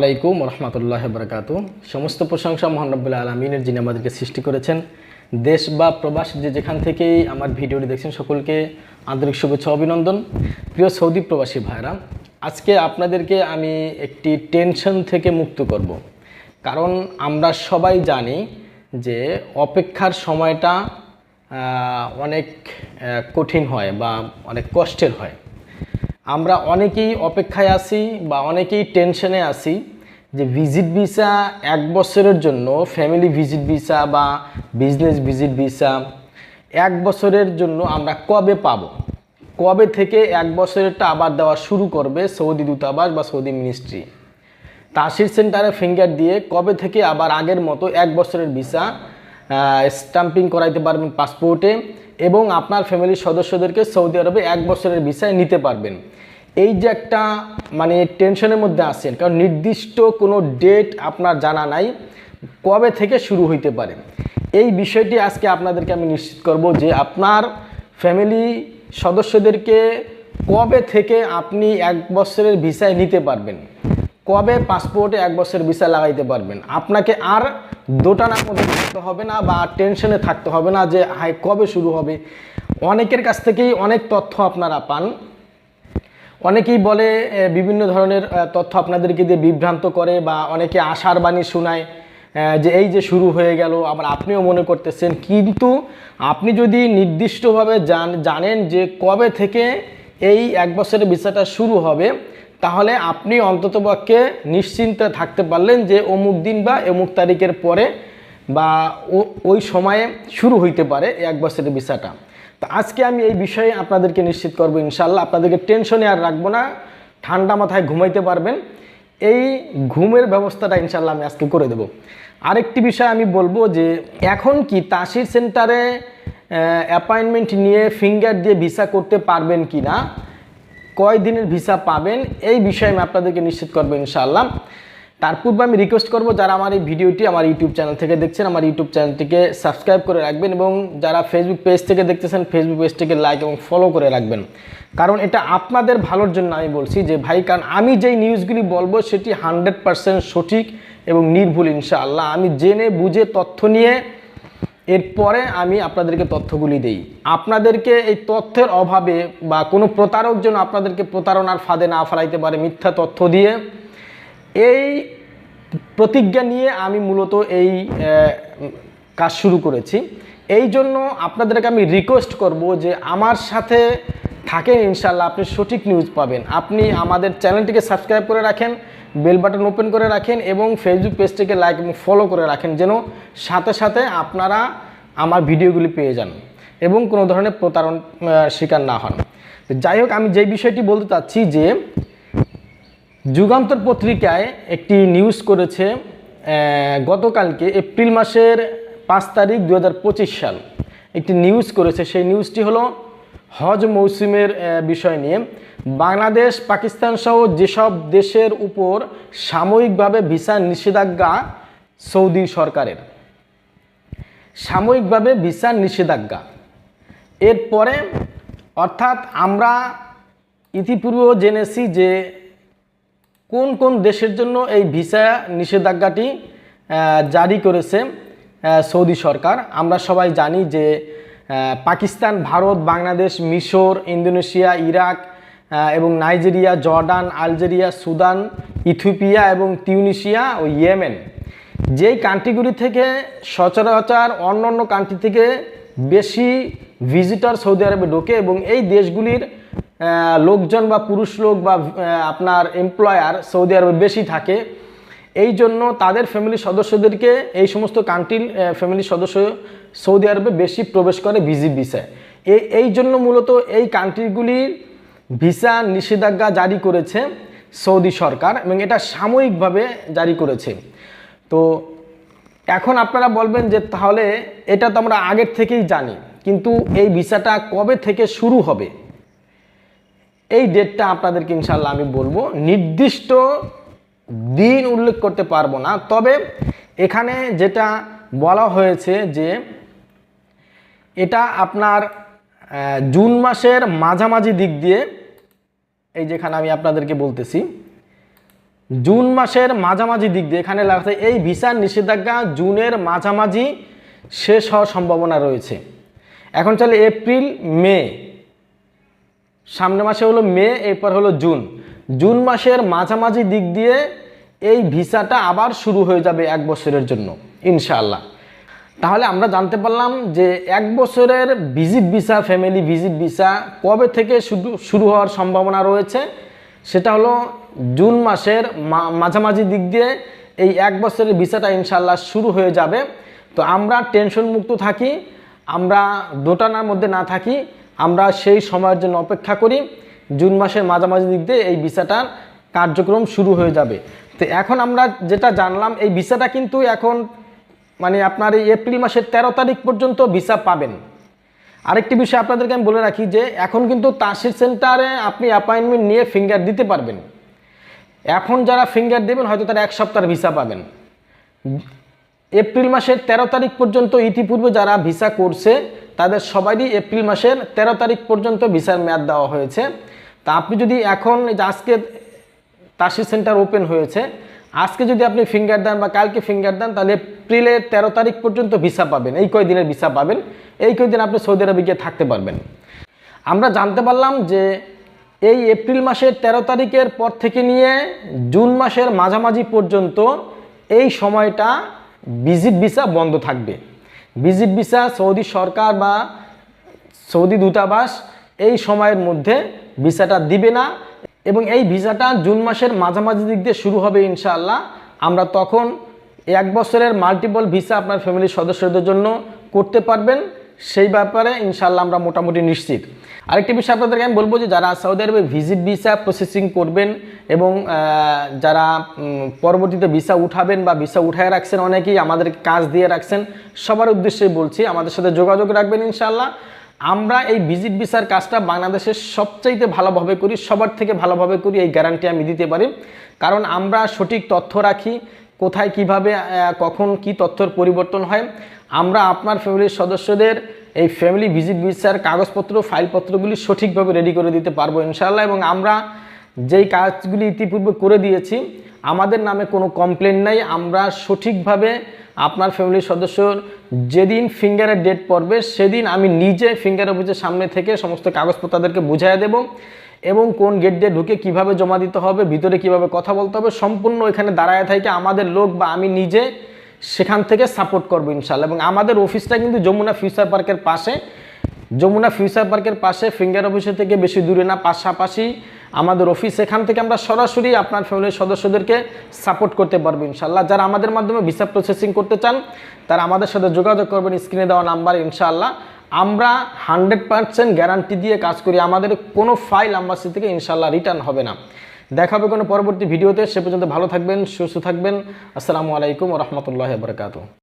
আলাইকুম রহমতুল্লাহ বরকাত সমস্ত প্রশংসা মোহানবুল্লাহ আলমিনের যিনি আমাদেরকে সৃষ্টি করেছেন। দেশ বা প্রবাস যে যেখান থেকেই আমার ভিডিওটি দেখছেন সকলকে আন্তরিক শুভেচ্ছা অভিনন্দন। প্রিয় সৌদি প্রবাসী ভাইরা আজকে আপনাদেরকে আমি একটি টেনশন থেকে মুক্ত করব। কারণ আমরা সবাই জানি যে অপেক্ষার সময়টা অনেক কঠিন হয় বা অনেক কষ্টের হয়। আমরা অনেকেই অপেক্ষায় আছি বা অনেকেই টেনশনে আছি। যে ভিজিট ভিসা এক বছরের জন্য ফ্যামিলি ভিজিট ভিসা বা বিজনেস ভিজিট ভিসা এক বছরের জন্য আমরা কবে পাবো? কবে থেকে এক বছরেরটা আবার দেওয়া শুরু করবে সৌদি দূতাবাস বা সৌদি মিনিস্ট্রি তাসির সেন্টারে ফিঙ্গার দিয়ে কবে থেকে আবার আগের মতো এক বছরের ভিসা স্টাম্পিং করাইতে পারবেন পাসপোর্টে এবং আপনার ফ্যামিলির সদস্যদেরকে সৌদি আরবে এক বছরের ভিসায় নিতে পারবেন। এই যে একটা মানে টেনশনের মধ্যে আছেন, কারণ নির্দিষ্ট কোনো ডেট আপনার জানা নাই কবে থেকে শুরু হইতে পারে। এই বিষয়টি আজকে আপনাদেরকে আমি নিশ্চিত করব যে আপনার ফ্যামিলি সদস্যদেরকে কবে থেকে আপনি এক বছরের ভিসায় নিতে পারবেন, কবে পাসপোর্টে এক বছর ভিসা লাগাইতে পারবেন। আপনাকে আর দোটানার মধ্যে থাকতে হবে না বা টেনশনে থাকতে হবে না যে হাই কবে শুরু হবে? অনেকের কাছ থেকেই অনেক তথ্য আপনারা পান। অনেকেই বলে বিভিন্ন ধরনের তথ্য আপনাদেরকে দিয়ে বিভ্রান্ত করে বা অনেকে আশার বাণী শোনায় যে এই যে শুরু হয়ে গেল, আবার আপনিও মনে করতেছেন। কিন্তু আপনি যদি নির্দিষ্টভাবে জান, জানেন যে কবে থেকে এই এক বছরের ভিসাটা শুরু হবে, তাহলে আপনি অন্ততপক্ষে নিশ্চিন্তে থাকতে পারলেন যে অমুক দিন বা অমুক তারিখের পরে বা ওই সময়ে শুরু হইতে পারে এক বছরের ভিসাটা। তো আজকে আমি এই বিষয়ে আপনাদেরকে নিশ্চিত করব ইনশাল্লাহ আপনাদেরকে টেনশনে আর রাখব না, ঠান্ডা মাথায় ঘুমাইতে পারবেন। এই ঘুমের ব্যবস্থাটা ইনশাল্লাহ আমি আজকে করে দেব। আরেকটি বিষয় আমি বলব যে, এখন কি তাসির সেন্টারে অ্যাপয়েন্টমেন্ট নিয়ে ফিঙ্গার দিয়ে ভিসা করতে পারবেন কি না কয় দিনের ভিসা পাবেন, এই বিষয়ে আমি আপনাদেরকে নিশ্চিত করব ইনশাআল্লাহ। তার পূর্বে আমি রিকোয়েস্ট করব যারা আমার এই ভিডিওটি আমার ইউটিউব চ্যানেল থেকে দেখছেন, আমার ইউটিউব চ্যানেলটিকে সাবস্ক্রাইব করে রাখবেন এবং যারা ফেসবুক পেজ থেকে দেখতেছেন ফেসবুক পেজটিকে লাইক এবং ফলো করে রাখবেন। কারণ এটা আপনাদের ভালোর জন্য আমি বলছি যে ভাই, কারণ আমি যেই নিউজগুলি বলব সেটি হান্ড্রেড পারসেন্ট সঠিক এবং নির্ভুল ইনশাআল্লাহ। আমি জেনে বুঝে তথ্য নিয়ে এরপরে আমি আপনাদেরকে তথ্যগুলি দেই। আপনাদেরকে এই তথ্যের অভাবে বা কোনো প্রতারক যেন আপনাদেরকে প্রতারণার ফাঁদে না ফেলাইতে পারে মিথ্যা তথ্য দিয়ে এই প্রতিজ্ঞা নিয়ে আমি মূলত এই কাজ শুরু করেছি। এই জন্য আপনাদেরকে আমি রিকোয়েস্ট করব যে আমার সাথে থাকেন ইনশাল্লাহ আপনি সঠিক নিউজ পাবেন। আপনি আমাদের চ্যানেলটিকে সাবস্ক্রাইব করে রাখেন বেল বাটন ওপেন করে রাখেন এবং ফেসবুক পেজটিকে লাইক এবং ফলো করে রাখেন, যেন সাথে সাথে আপনারা আমার ভিডিওগুলি পেয়ে যান এবং কোনো ধরনের প্রতারণ শিকার না হন। যাই হোক, আমি যে বিষয়টি বলতে চাচ্ছি যে যুগান্তর পত্রিকায় একটি নিউজ করেছে গতকালকে এপ্রিল মাসের পাঁচ তারিখ দু হাজার পঁচিশ সাল। একটি নিউজ করেছে, সেই নিউজটি হলো হজ মৌসুমের বিষয় নিয়ে। বাংলাদেশ, পাকিস্তান সহ যেসব দেশের উপর সাময়িকভাবে ভিসা নিষেধাজ্ঞা সৌদি সরকারের। সাময়িকভাবে ভিসা নিষেধাজ্ঞা। এরপরে অর্থাৎ আমরা ইতিপূর্বেও জেনেছি যে কোন কোন দেশের জন্য এই ভিসা নিষেধাজ্ঞাটি জারি করেছে সৌদি সরকার? আমরা সবাই জানি যে পাকিস্তান, ভারত, বাংলাদেশ, মিশর, ইন্দোনেশিয়া, ইরাক এবং Nigeria, Jordan, Algeria, Sudan, Ethiopia এবং তিউনিশিয়া ও ইয়েমেন। যেই কান্ট্রিগুলি থেকে সচরাচর অন্য অন্য কান্ট্রি থেকে বেশি ভিজিটর সৌদি আরবে ঢোকে এবং এই দেশগুলির লোকজন বা পুরুষ লোক বা আপনার এমপ্লয়ার সৌদি আরবে বেশি থাকে। এই জন্য তাদের ফ্যামিলির সদস্যদেরকে এই সমস্ত কান্ট্রির ফ্যামিলির সদস্য সৌদি আরবে বেশি প্রবেশ করে ভিজি ভিসায় এই এই জন্য মূলত এই কান্ট্রিগুলির ভিসা নিষেধাজ্ঞা জারি করেছে সৌদি সরকার এবং এটা সাময়িকভাবে জারি করেছে। তো এখন আপনারা বলবেন যে তাহলে এটা তো আমরা আগের থেকেই জানি, কিন্তু এই ভিসাটা কবে থেকে শুরু হবে? এই ডেটটা আপনাদেরকে ইনশাল্লাহ আমি বলব। নির্দিষ্ট দিন উল্লেখ করতে পারব না। তবে এখানে যেটা বলা হয়েছে যে, এটা আপনার জুন মাসের মাঝামাঝি দিক দিয়ে, এই যেখানে আমি আপনাদেরকে বলতেছি, জুন মাসের মাঝামাঝি দিক দিয়ে এখানে লাগছে এই ভিসার নিষেধাজ্ঞা জুনের মাঝামাঝি শেষ হওয়ার সম্ভাবনা রয়েছে। এখন চলে এপ্রিল, মে। সামনে মাসে হলো মে, এরপর হলো জুন। জুন মাসের মাঝামাঝি দিক দিয়ে এই ভিসাটা আবার শুরু হয়ে যাবে এক বছরের জন্য, ইনশাআল্লাহ। তাহলে আমরা জানতে পারলাম যে এক বছরের visit visa, family visit visa কবে থেকে শুরু শুরু হওয়ার সম্ভাবনা রয়েছে, সেটা হলো জুন মাসের মাঝামাঝি দিক দিয়ে এই এক বছরের ভিসাটা ইনশাল্লাহ শুরু হয়ে যাবে। তো আমরা টেনশন মুক্ত থাকি, আমরা দোটানার মধ্যে না থাকি আমরা সেই সময়ের জন্য অপেক্ষা করি। জুন মাসের মাঝামাঝি দিক দিয়ে এই ভিসাটার কার্যক্রম শুরু হয়ে যাবে। তো এখন আমরা যেটা জানলাম, এই ভিসাটা কিন্তু এখন মানে আপনার এই এপ্রিল মাসের তেরো তারিখ পর্যন্ত ভিসা পাবেন। আরেকটি বিষয় আপনাদেরকে আমি বলে রাখি যে, এখন কিন্তু তাসির সেন্টারে আপনি অ্যাপয়েন্টমেন্ট নিয়ে ফিঙ্গার দিতে পারবেন। এখন যারা ফিঙ্গার দেবেন, হয়তো তারা এক সপ্তাহের ভিসা পাবেন। এপ্রিল মাসের তেরো তারিখ পর্যন্ত ইতিপূর্বে যারা ভিসা করছে, তাদের সবারই এপ্রিল মাসের তেরো তারিখ পর্যন্ত ভিসার মেয়াদ দেওয়া হয়েছে। তা আপনি যদি এখন আজকে তাসি সেন্টার ওপেন হয়েছে, আজকে যদি আপনি ফিঙ্গার দেন বা কালকে ফিঙ্গার দেন, তাহলে এপ্রিলের তেরো তারিখ পর্যন্ত ভিসা পাবেন। এই কয়দিনের ভিসা পাবেন। এই কয়দিন আপনি সৌদি আরবে গিয়ে থাকতে পারবেন। আমরা জানতে পারলাম যে এই এপ্রিল মাসের ১৩ তারিখের পর থেকে নিয়ে জুন মাসের মাঝামাঝি পর্যন্ত এই সময়টা ভিজিট ভিসা বন্ধ থাকবে। ভিজিট ভিসা সৌদি সরকার বা সৌদি দূতাবাস এই সময়ের মধ্যে ভিসাটা দিবে না এবং এই ভিসাটা জুন মাসের মাঝামাঝি দিক দিয়ে শুরু হবে ইনশাআল্লাহ। আমরা তখন এক বছরের মাল্টিপল ভিসা আপনার ফ্যামিলির সদস্যদের জন্য করতে পারবেন। সেই ব্যাপারে ইনশাআল্লাহ আমরা মোটামুটি নিশ্চিত। আরেকটি বিষয় আপনাদেরকে আমি বলব যে যারা সৌদি আরবে ভিজিট ভিসা প্রসেসিং করবেন এবং যারা পরবর্তীতে ভিসা উঠাবেন বা ভিসা উঠায় রাখছেন, অনেকেই আমাদেরকে কাজ দিয়ে রাখছেন, সবার উদ্দেশ্যেই বলছি, আমাদের সাথে যোগাযোগ রাখবেন ইনশাল্লাহ আমরা এই ভিজিট ভিসার কাজটা বাংলাদেশের সবচাইতে ভালোভাবে করি, সবার থেকে ভালোভাবে করি, এই গ্যারান্টি আমি দিতে পারি। কারণ আমরা সঠিক তথ্য রাখি, কোথায় কীভাবে কখন কি তথ্যর পরিবর্তন হয়। আমরা আপনার ফ্যামিলির সদস্যদের এই ফ্যামিলি ভিজিট ভিসার কাগজপত্র ফাইলপত্রগুলি সঠিকভাবে রেডি করে দিতে পারব ইনশাল্লাহ এবং আমরা যেই কাজগুলি ইতিপূর্বে করে দিয়েছি, আমাদের নামে কোনো কমপ্লেন নাই। আমরা সঠিকভাবে আপনার ফ্যামিলির সদস্যর যেদিন ফিঙ্গারের ডেট পড়বে, সেদিন আমি নিজে ফিঙ্গার অফিসের সামনে থেকে সমস্ত কাগজপত্র তাদেরকে বুঝাই দেব এবং কোন গেট দিয়ে ঢুকে কীভাবে জমা দিতে হবে, ভিতরে কীভাবে কথা বলতে হবে, সম্পূর্ণ এখানে দাঁড়ায় থাকে আমাদের লোক বা আমি নিজে সেখান থেকে সাপোর্ট করব ইনশাল্লাহ এবং আমাদের অফিসটা কিন্তু যমুনা ফিউচার পার্কের পাশে। যমুনা ফিউচার পার্কের পাশে ফিঙ্গার অফিসের থেকে বেশি দূরে না, পাশাপাশি আমাদের অফিস এখান থেকে আমরা সরাসরি আপনার ফ্যামিলির সদস্যদেরকে সাপোর্ট করতে পারব ইনশাল্লাহ যারা আমাদের মাধ্যমে ভিসা প্রসেসিং করতে চান, তারা আমাদের সাথে যোগাযোগ করবেন স্ক্রিনে দেওয়া নাম্বার ইনশাল্লাহ আমরা হান্ড্রেড পার্সেন্ট গ্যারান্টি দিয়ে কাজ করি, আমাদের কোনো ফাইল আম্বাসি থেকে ইনশাল্লাহ রিটার্ন হবে না। দেখা হবে কোনো পরবর্তী ভিডিওতে, সে পর্যন্ত ভালো থাকবেন, সুস্থ থাকবেন। আসসালামু আলাইকুম রহমতুল্লাহ বরকাত